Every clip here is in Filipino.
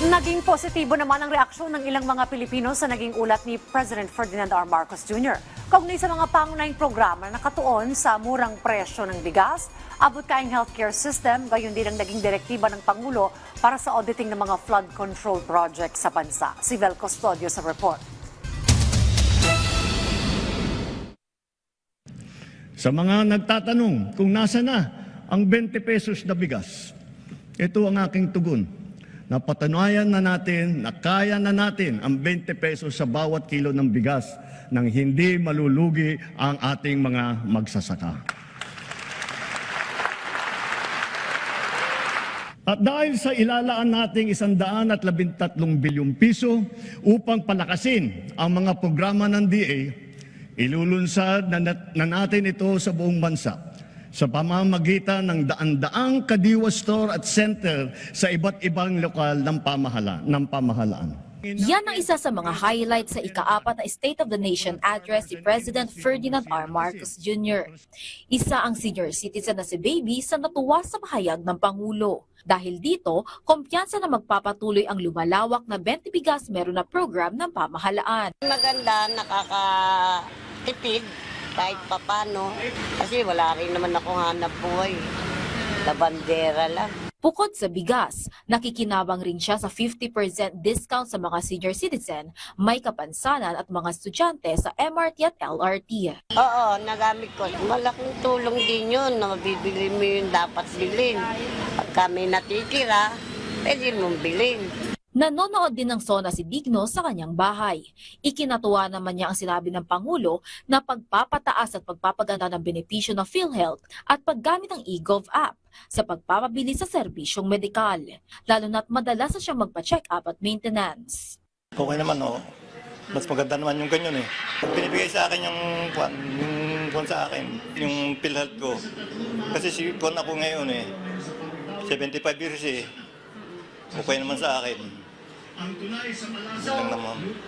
Naging positibo naman ang reaksyon ng ilang mga Pilipino sa naging ulat ni President Ferdinand R. Marcos Jr. Kaugnay sa mga pangunahing programa na nakatuon sa murang presyo ng bigas, abot kaing healthcare system, gayon din ang naging direktiba ng Pangulo para sa auditing ng mga flood control project sa bansa. Si Vel Custodio sa report. Sa mga nagtatanong kung nasa na ang 20 pesos na bigas, ito ang aking tugon. Napatunayan na natin na kaya na natin ang 20 pesos sa bawat kilo ng bigas nang hindi malulugi ang ating mga magsasaka. At dahil sa ilalaan nating isandaan at labintatlong bilyong piso upang palakasin ang mga programa ng DA, ilulunsad na, na natin ito sa buong bansa sa pamamagitan ng daan-daang kadiwa store at center sa iba't ibang lokal ng pamahalaan. Ng pamahalaan. Yan ang isa sa mga highlights sa ikaapat na State of the Nation address ni President Ferdinand R. Marcos Jr. Isa ang senior citizen na si Baby sa natuwa sa pahayag ng Pangulo. Dahil dito, kumpiyansa na magpapatuloy ang lumalawak na 20 bigas meron na program ng pamahalaan. Maganda, nakakatipid kahit papano. Kasi wala rin naman ako hanap buhay. Labandera lang. Bukod sa bigas, nakikinabang rin siya sa 50% discount sa mga senior citizen, may kapansanan at mga estudyante sa MRT at LRT. Oo, nagamit ko. Malaking tulong din yun na mabibili mo yung dapat bilhin. Pag kami natitira, pwede mong bilhin. Nanonood din ng SONA si Digno sa kanyang bahay. Ikinatuwa naman niya ang sinabi ng Pangulo na pagpapataas at pagpapaganda ng benepisyo ng PhilHealth at paggamit ng eGov app sa pagpapabili sa serbisyong medikal, lalo na't madalas na siyang magpa-check up at maintenance. Okay naman, oh. Mas maganda naman yung ganyan eh. Pinibigay sa akin yung kwan, yung kwan sa akin, yung PhilHealth ko. Kasi si kwan ako ngayon eh. 75 years eh. Okay naman sa akin. So.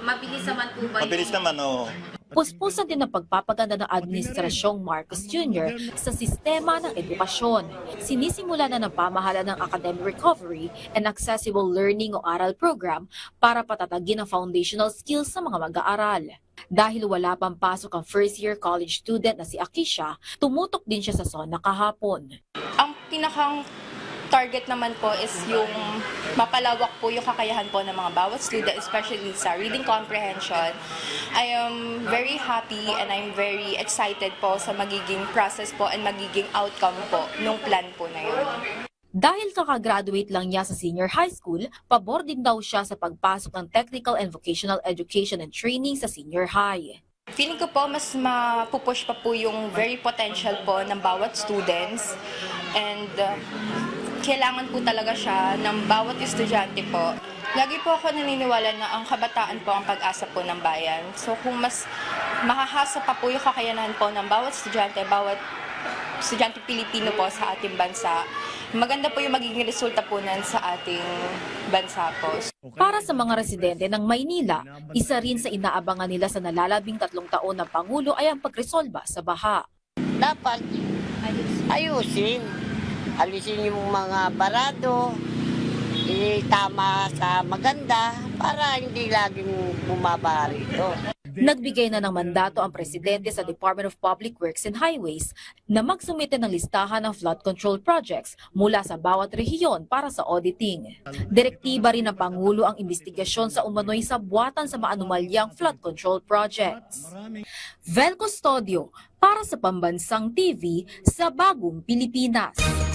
Mabilis naman po ba Mabilis naman, oh. Puspusan din ang pagpapaganda ng Administrasyong Marcos Jr. sa sistema ng edukasyon. Sinisimula na ng pamahalaan ng Academic Recovery and Accessible Learning o ARAL program para patatagin ang foundational skills sa mga mag-aaral. Dahil wala pang pasok ang first-year college student na si Akisha, tumutok din siya sa SONA kahapon. Ang pinakang target naman po is yung mapalawak po yung kakayahan po ng mga bawat student, especially sa reading comprehension. I am very happy and I'm very excited po sa magiging process po and magiging outcome po nung plan po na yun. Dahil kakagraduate lang niya sa senior high school, pabor din daw siya sa pagpasok ng technical and vocational education and training sa senior high. Feeling ko po mas mapupush pa po yung very potential po ng bawat students and uh, kailangan po talaga siya ng bawat estudyante po. Lagi po ako naniniwala na ang kabataan po ang pag-asa po ng bayan. So kung mas makahasa pa po yung kakayanan po ng bawat estudyante, bawat estudyante Pilipino po sa ating bansa, maganda po yung magiging resulta po nun sa ating bansa po. Para sa mga residente ng Maynila, isa rin sa inaabangan nila sa nalalabing tatlong taon ng Pangulo ay ang pagresolba sa baha. Dapat ayusin. Alisin yung mga barado, itama sa maganda para hindi laging bumaba rito. Nagbigay na ng mandato ang presidente sa Department of Public Works and Highways na magsumite ng listahan ng flood control projects mula sa bawat rehiyon para sa auditing. Direktiba rin ng Pangulo ang investigasyon sa umano'y sabwatan sa maanumalyang flood control projects. Vel Custodio para sa Pambansang TV sa Bagong Pilipinas.